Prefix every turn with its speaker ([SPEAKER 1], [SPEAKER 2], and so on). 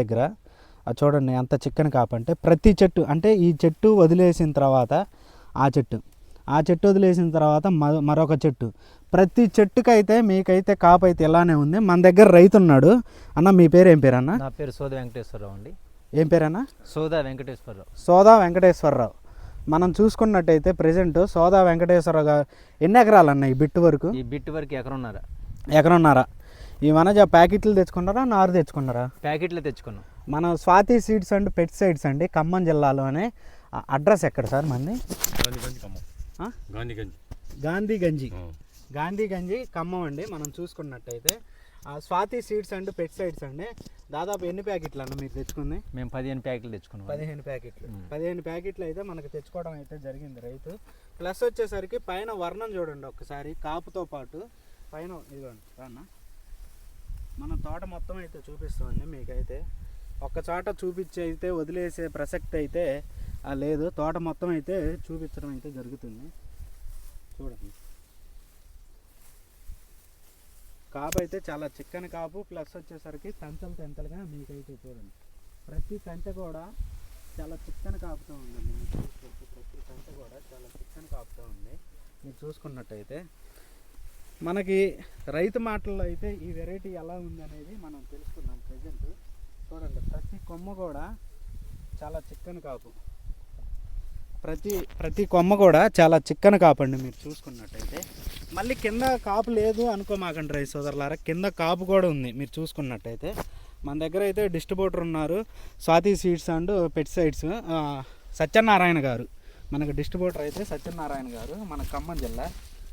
[SPEAKER 1] దగ్గర అది చూడండి ఎంత చిక్కని కాపు అంటే ప్రతి చెట్టు అంటే ఈ చెట్టు వదిలేసిన తర్వాత ఆ చెట్టు ఆ చెట్టు వదిలేసిన తర్వాత మరొక చెట్టు. ప్రతి చెట్టుకైతే మీకైతే కాపు అయితే ఇలానే ఉంది. మన దగ్గర రైతు ఉన్నాడు. అన్న మీ పేరు ఏం పేరు అన్న
[SPEAKER 2] నా పేరు సోద వెంకటేశ్వరరావు అండి.
[SPEAKER 1] ఏం పేరన్నా?
[SPEAKER 2] సోద వెంకటేశ్వరరావు.
[SPEAKER 1] సోదా వెంకటేశ్వరరావు. మనం చూసుకున్నట్టయితే ప్రజెంట్ సోదా వెంకటేశ్వరరావు గారు ఎన్ని ఎకరాలు అన్న ఈ బిట్టు వరకు?
[SPEAKER 2] ఈ బిట్ వరకు ఎకరన్నర.
[SPEAKER 1] ఎకరన్నారా. ఈ మనజ ప్యాకెట్లు తెచ్చుకున్నారా? నారు తెచ్చుకున్నారా?
[SPEAKER 2] ప్యాకెట్లు తెచ్చుకున్నాం.
[SPEAKER 1] మనం Swathi seeds and pesticides అండి ఖమ్మం జిల్లాలోనే అడ్రస్ ఎక్కడ సార్ మంది గాంధీ గంజి. గాంధీ గంజి ఖమ్మం అండి మనం చూసుకున్నట్టయితే. ఆ Swathi seeds and pesticides అండి దాదాపు ఎన్ని ప్యాకెట్లు అన్న మీరు తెచ్చుకుంది?
[SPEAKER 2] మేము పదిహేను ప్యాకెట్లు తెచ్చుకున్నాం.
[SPEAKER 1] పదిహేను ప్యాకెట్లు. పదిహేను ప్యాకెట్లు అయితే మనకు తెచ్చుకోవడం అయితే జరిగింది రైతు. ప్లస్ వచ్చేసరికి పైన వర్ణం చూడండి ఒక్కసారి కాపుతో పాటు. పైన ఇదిగోండి రాన్న మన తోట మొత్తం అయితే చూపిస్తామండి మీకైతే. ఒక్క చోట చూపించి అయితే వదిలేసే ప్రసక్తి అయితే లేదు. తోట మొత్తం అయితే చూపించడం అయితే జరుగుతుంది. చూడండి. కాపు అయితే చాలా చిక్కని కాపు. ప్లస్ వచ్చేసరికి తెంతలు తెంతలుగా మీకైతే చూడండి. ప్రతి కంచె కూడా చాలా చిక్కని కాపుతూ ఉందండి. మీరు ప్రతి కంచె కూడా చాలా చిక్కని కాపుతూ ఉంది. మీరు చూసుకున్నట్టయితే మనకి రైతు మాటల్లో అయితే ఈ వెరైటీ ఎలా ఉంది అనేది మనం తెలుసుకున్నాం ప్రజెంట్. చూడండి ప్రతి కొమ్మ కూడా చాలా చిక్కని కాపు. ప్రతి ప్రతి కొమ్మ కూడా చాలా చిక్కని కాపు అండి మీరు చూసుకున్నట్టయితే. మళ్ళీ కింద కాపు లేదు అనుకోమాకండి రైతు సోదరులారా. కింద కాపు కూడా ఉంది మీరు చూసుకున్నట్టయితే. మన దగ్గర అయితే డిస్ట్రిబ్యూటర్ ఉన్నారు Swathi seeds and pesticides Satyanarayana garu. మనకు డిస్ట్రిబ్యూటర్ అయితే సత్యనారాయణ గారు మన ఖమ్మం జిల్లా.